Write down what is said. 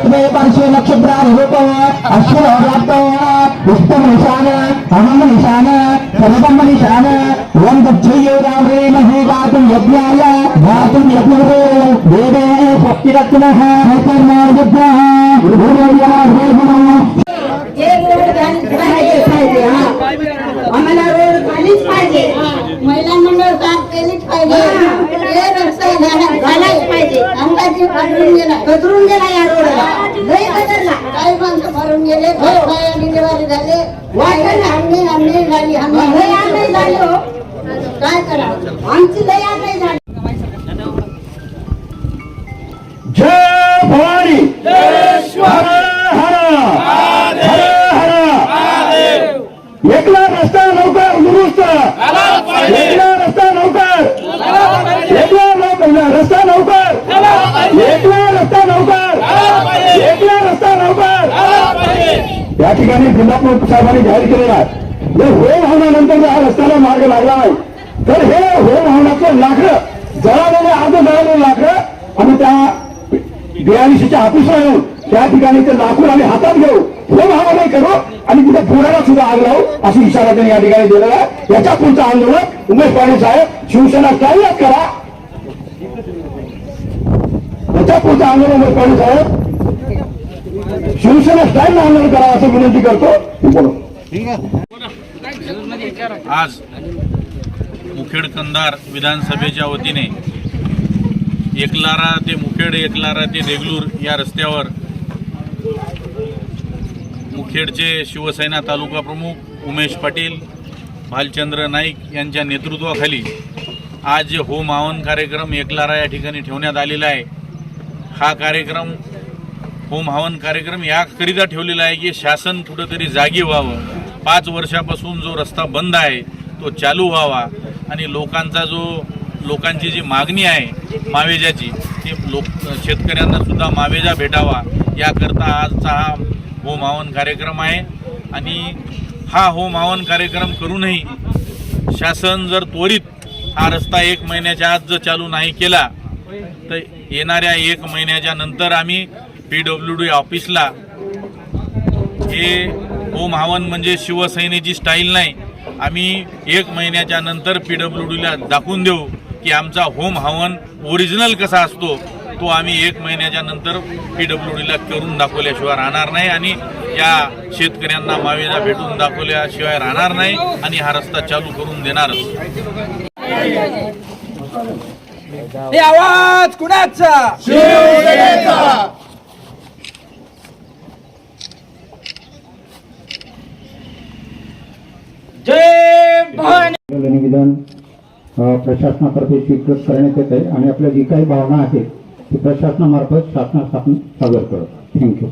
रात्रे पार्श्वे नक्षत्रारूप अश्विनोदात्त उत्तम निशान अहम निशान सर्वम निशान ओम दक्षयो रामे महे गातुं यज्ञाय गातुं यज्ञवे देवे शक्तिरत्नः कर्मायुद्धः हे रोड झालीच पाहिजे पाहिजे हा? आम्हाला रोड झालीच पाहिजे. महिला मंडळ साफ केलीच पाहिजे. हे रस्ता झाला- झालाच पाहिजे. अंगाची कचरून गेला. कचरून गेला या रोडला. लई कचरला काही माणसं मरून गेले बाया डिलिव्हरी झाले. आम्ही आम्ही झाली आम्ही लई आम्ही झाली हो. काय करा? आमची लई आम्ही झाली. जय भवानी. हर हर. हर हर. एकला या ठिकाणी जिल्हाप्रमुख साहेबांनी जाहीर केलेला आहे. जर होम होण्यानंतर जर हा रस्त्याला मार्ग लागला नाही तर हे होम होण्याचं लाकडं जळालेले अर्ध जळालेलं लाकडं आणि त्या डीआरसीच्या ऑफिसला येऊन त्या ठिकाणी ते लाकूड आम्ही हातात घेऊ. होम हवा नाही करू आणि तिथे पुण्याला सुद्धा आग लावू अशी इशारा त्यांनी या ठिकाणी दिलेला आहे. याच्या पुढचं आंदोलन उमेश पाटील साहेब शिवसेना स्थायीच करा. याच्या पुढचं आंदोलन उमेश पाटील साहेब शिवसेना स्टँड आंदोलन करा असं विनंती करतो. बोलो. आज मुखेड कंधार विधानसभेच्या वतीने एकलारा ते मुखेड एकलारा ते देगलूर या रस्त्यावर मुखेडचे शिवसेना तालुका प्रमुख उमेश पाटील भालचंद्र नाईक यांच्या नेतृत्वाखाली आज जे होम आवन कार्यक्रम एकलारा या ठिकाणी ठेवण्यात आलेला आहे हा कार्यक्रम होम हवन कार्यक्रम याकरिता ठेवलेला आहे की शासन कुठंतरी जागी व्हावं. पाच वर्षापासून जो रस्ता बंद आहे तो चालू व्हावा. आणि लोकांचा जो लोकांची जी मागणी आहे मावेजाची ती लोक शेतकऱ्यांना सुद्धा मावेजा भेटावा. याकरता आजचा हा होम हवन कार्यक्रम आहे. आणि हा होम हवन कार्यक्रम करूनही शासन जर त्वरित हा रस्ता एक महिन्याच्या आज जर चालू नाही केला तर येणाऱ्या एक महिन्याच्या नंतर आम्ही पी डब्ल्यू डी ऑफिसला हे होम हवन म्हणजे शिवसेनेची स्टाईल नाही. आम्ही एक महिन्याच्या नंतर पी डब्ल्यू डीला दाखवून देऊ की आमचा होम हवन ओरिजिनल कसा असतो तो आम्ही एक महिन्याच्या नंतर पी डब्ल्यू डीला करून दाखवल्याशिवाय राहणार नाही आणि या शेतकऱ्यांना मावेजा भेटून दाखवल्याशिवाय राहणार नाही आणि हा रस्ता चालू करून देणारच हे आवाज कुणाचा जय भवानी निवेदन अ, प्रशासनातर्फे स्वीकृत करण्यात येत आहे आणि आपल्या जी काही भावना आहेत ती प्रशासनामार्फत शासनास आपण सादर करत. थँक्यू